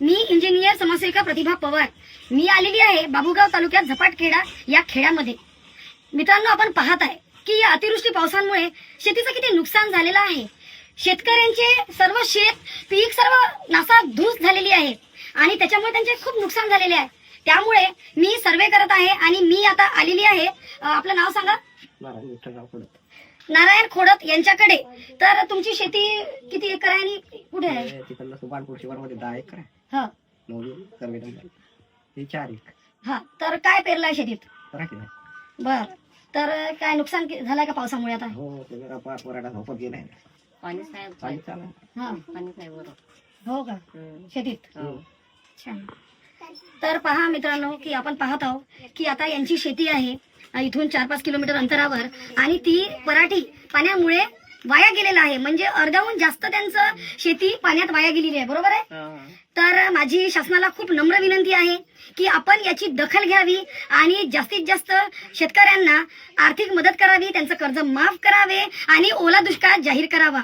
मी engineer समाजसेविका प्रतिभा पवार. मी आलेली आहे बाबुगाव तालुक्यात झपाटखेडा या खेड्यामध्ये. मित्रांनो आपण पाहत आहे की या अतिवृष्टी पावसांमुळे शेतीचं किती नुकसान झालेलं आहे. शेतकऱ्यांचे सर्व शेत पीक सर्व नासा धूस झालेली आहे आणि त्याच्यामुळे त्यांचे खूप नुकसान झालेले आहे. त्यामुळे मी सर्वे करत आहे आणि मी आता आलेली आहे. आपलं नाव सांगा. नारायण खोडत यांच्याकडे. तर तुमची शेती किती एकर आहे आणि कुठे आहे? तिकडलं सुबानपूर शिवारमध्ये दहा एकर आहे. हा. सर्वे हे चार एक हा. तर काय पेरलं आहे शेतीत? राखी नाही? बर. तर काय नुकसान कि- झालंय का पावसामुळे आता? हो ते जरा पा पोराडा झोपत गेलाय. पाणीच नाही पाणी चालू हा. पाणीच नाही बरोबर हो का? शेतीत? हो. छान. तर पहा मित्रांनो की आपण पाहत आहोत की आता यांची शेती आहे. इथून चार पाच किलोमीटर अंतरावर. आणि ती पराठी पाण्यामुळे वाया गेलेला आहे. म्हणजे अर्ध्याहून जास्त त्यांचं शेती पाण्यात वाया गेलेली आहे. बरोबर आहे? तर माझी शासनाला खूप नम्र विनंती आहे की आपण याची दखल घ्यावी आणि जास्तीत जास्त शेतकऱ्यांना आर्थिक मदत करावी त्यांचं कर्ज माफ करावे आणि ओला दुष्काळ जाहीर करावा.